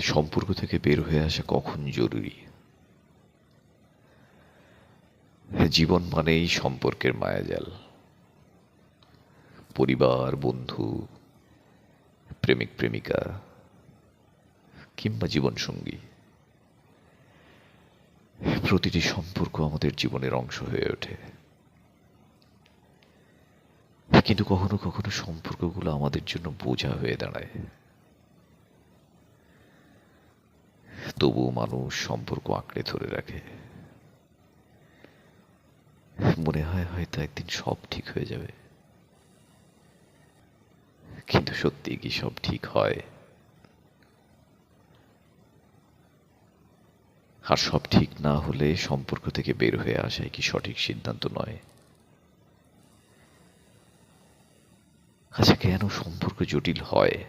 সম্পর্ক থেকে বের হয়ে আসা কখন জরুরি? জীবন মানেই সম্পর্কের মায়াজাল। পরিবার, বন্ধু, প্রেমিক, প্রেমিকা, কিংবা জীবনসঙ্গী। প্রতিটি সম্পর্ক আমাদের জীবনের অংশ হয়ে ওঠে। কিন্তু কখনো কখনো সম্পর্কগুলো আমাদের জন্য বোঝা হয়ে দাঁড়ায়। তবুও মানুষ সম্পর্ক আঁকড়ে ধরে রাখে। মনে হয় হয়তো একদিন সব ঠিক হয়ে যাবে। কিন্তু সত্যি কি সব ঠিক হয়? আর সব ঠিক না হলে সম্পর্ক থেকে বের হয়ে আসাই কি সঠিক সিদ্ধান্ত নয়? আচ্ছা কেন সম্পর্ক জটিল হয়?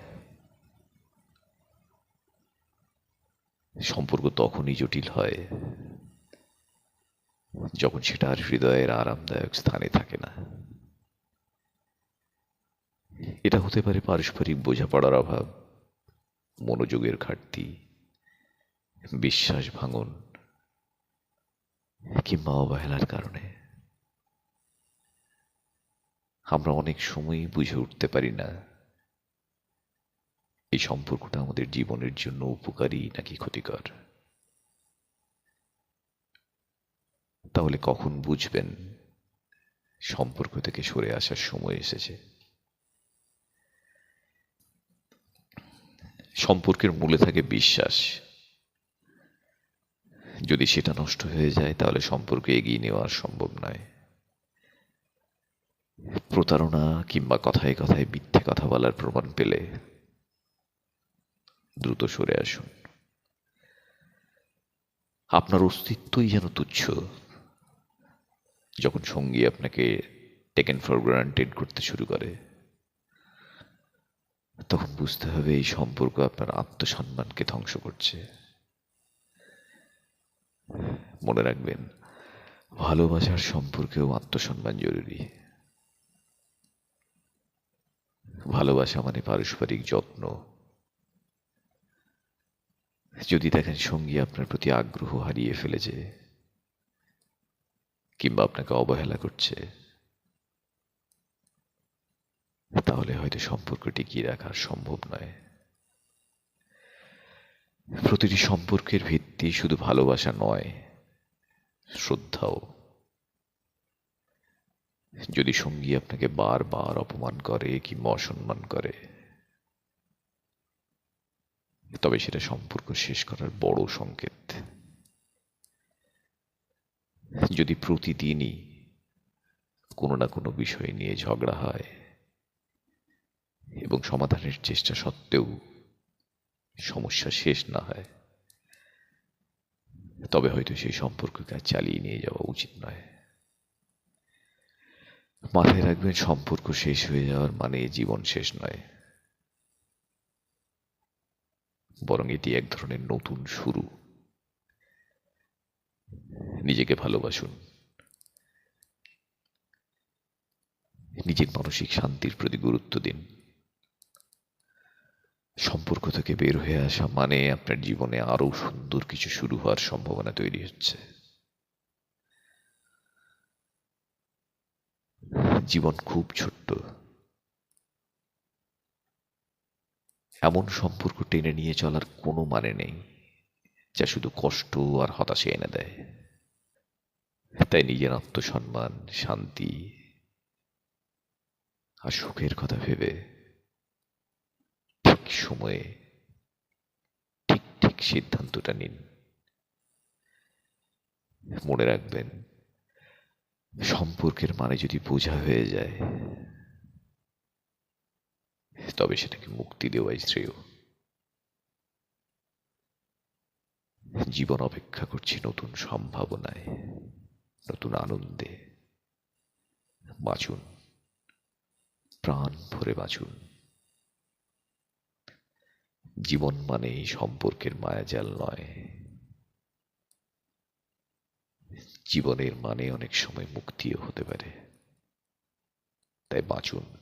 সম্পর্ক তখনই জটিল হয় যখন সেটা আর হৃদয়ের আরামদায়ক স্থানে থাকে না। এটা হতে পারে পারস্পরিক বোঝাপড়ার অভাব, মনোযোগের ঘাটতি, বিশ্বাস ভাঙন কিংবা অবহেলার কারণে। আমরা অনেক সময়ই বুঝে উঠতে পারি না এই সম্পর্কটা আমাদের জীবনের জন্য উপকারী নাকি ক্ষতিকর? তাহলে কখন বুঝবেন সম্পর্ক থেকে সরে আসার সময় এসেছে? সম্পর্কের মূলে থাকে বিশ্বাস। যদি সেটা নষ্ট হয়ে যায়, তাহলে সম্পর্ক এগিয়ে নেওয়া সম্ভব নয়। প্রতারণা কিংবা কথায় কথায় মিথ্যে কথা বলার প্রমাণ পেলে দ্রুত সরে আসুন। আপনার অস্তিত্বই যেন তুচ্ছ। যখন সঙ্গী আপনাকে টেকেন ফর গ্রান্টেড করতে শুরু করে, তখন বুঝতে হবে এই সম্পর্ক আপনার আত্মসম্মানকে ধ্বংস করছে। মনে রাখবেন, ভালোবাসার সম্পর্কেও আত্মসম্মান জরুরি। ভালোবাসা মানে পারস্পরিক যত্ন যদি দেখেন সঙ্গী আপনার প্রতি আগ্রহ হারিয়ে ফেলেছে, কিংবা আপনাকে অবহেলা করছে, তাহলে হয়তো সম্পর্ক টিকিয়ে রাখা সম্ভব নয়। প্রতিটি সম্পর্কের ভিত্তি শুধু ভালোবাসা নয়, শ্রদ্ধাও। যদি সঙ্গী আপনাকে বারবার অপমান করে কিংবা অসম্মান করে তবে সেটা সম্পর্ক শেষ করার বড় সংকেত। যদি প্রতিদিনই কোনো না কোনো বিষয় নিয়ে ঝগড়া হয় এবং সমাধানের চেষ্টা সত্ত্বেও সমস্যা শেষ না হয়, তবে হয়তো সেই সম্পর্ককে চালিয়ে নিয়ে যাওয়া উচিত নয়। মাথায় রাখবেন, সম্পর্ক শেষ হয়ে যাওয়ার মানে জীবন শেষ নয়। বরং এটি এক ধরনের নতুন শুরু। নিজেকে ভালোবাসুন। নিজের মানসিক শান্তির প্রতি গুরুত্ব দিন। সম্পর্ক থেকে বের হয়ে আসা মানে আপনার জীবনে আরও সুন্দর কিছু শুরু হওয়ার সম্ভাবনা তৈরি হচ্ছে। জীবন খুব ছোট্ট। এমন সম্পর্ক টেনে নিয়ে চলার কোনো মানে নেই, যা শুধু কষ্ট আর হতাশে এনে দেয়। তাই নিজের আত্মসম্মান, শান্তি আর সুখের কথা ভেবে ঠিক সময়ে ঠিক ঠিক সিদ্ধান্তটা নিন। মনে রাখবেন, সম্পর্কের মানে যদি বোঝা হয়ে যায় তবে সেটাকে মুক্তি দেওয়াই শ্রেয়। জীবন অপেক্ষা করছি নতুন সম্ভাবনায়, নতুন আনন্দে। বাঁচুন, প্রাণ ভরে বাঁচুন। জীবন মানে সম্পর্কের মায়াজাল নয়। জীবনের মানে অনেক সময় মুক্তিও হতে পারে। তাই বাঁচুন।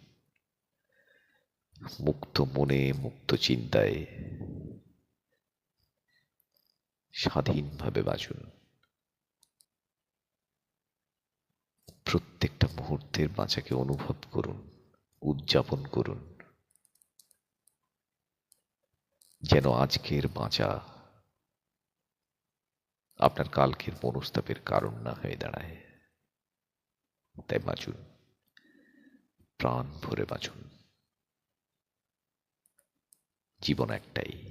মুক্ত মনে, মুক্ত চিন্তায়। স্বাধীনভাবে বাঁচুন। প্রত্যেকটা মুহূর্তের বাঁচাকে অনুভব করুন, উদযাপন করুন। যেন আজকের বাঁচা আপনার কালকের মনস্তাপের কারণ না হয়ে দাঁড়ায়। তাই বাঁচুন। প্রাণ ভরে বাঁচুন। জীবন একটাই।